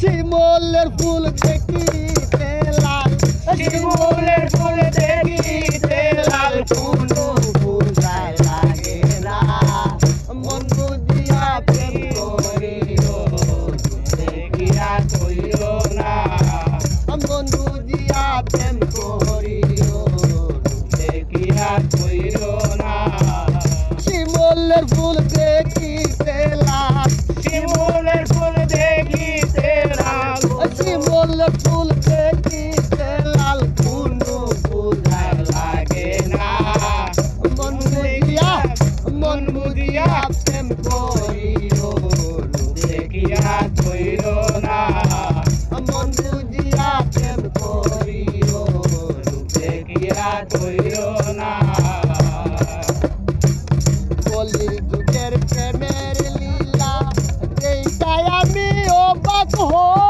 শিমলের ফুল দেখিতে লাল শিমুলের ফুল দেখিতে লাল কোনো বুঝায় লাগে না। মন বুঝিয়া প্রেম করিও, দেখিয়া কইরো না। 哦。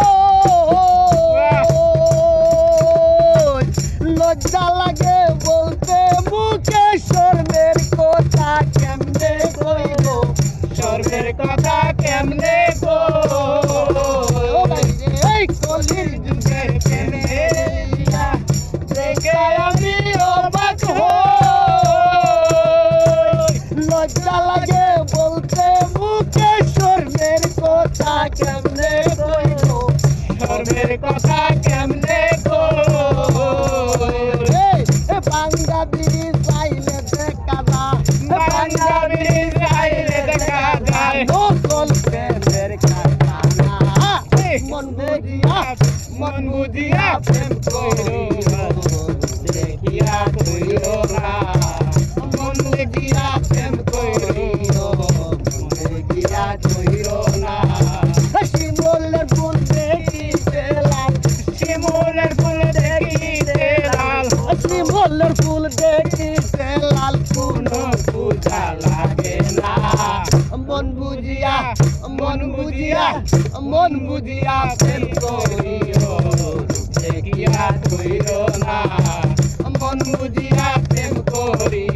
সর্বের কথা কেমনে এ পাঞ্জাবি চাইলে দেখা যা পাঞ্জাবি যাইলে দেখা যায়। নকল প্রেমের কারখানা। মন বুঝিয়া মন বুঝিয়া প্রেম কইরো দেখিয়া কইরো না মন দেখিয়া শিমলের ফুল দেখিতে লাল কোনো পূজা লাগে না মন বুঝিয়া মন বুঝিয়া মন বুঝিয়া প্রেম করিও দেখিয়া কইরো না মন বুঝিয়া প্রেম করিও দেখিয়া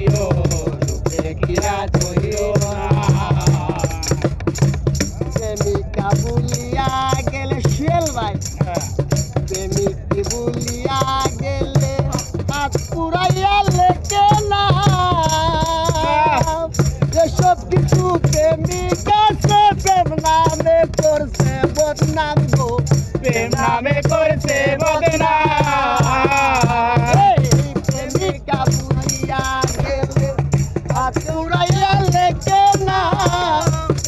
নামে করছে বদনা।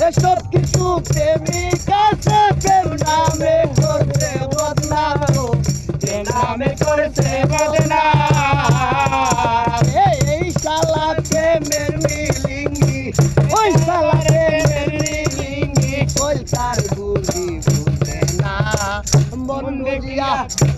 এসব কিছু প্রেমিক আছে প্রেম নামে করছে নামে করছে বদনা।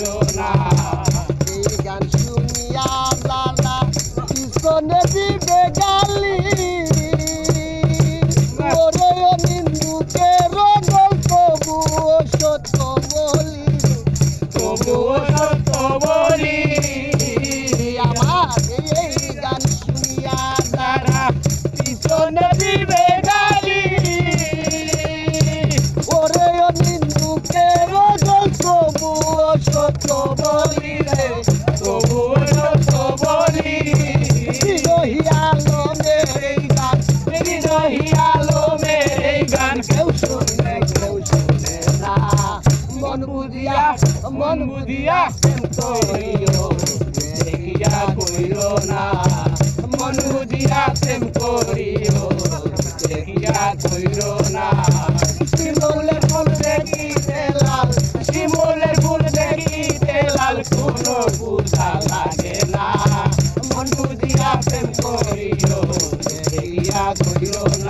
কইরো মন বুঝিয়া করিও দেখিয়া কইরো না। মন বুঝিয়া প্রেম করিও দেখিয়া কইরো কোনো বুঝা লাগে না। মন বুঝিয়া প্রেম করিও দেখিয়া করিও না।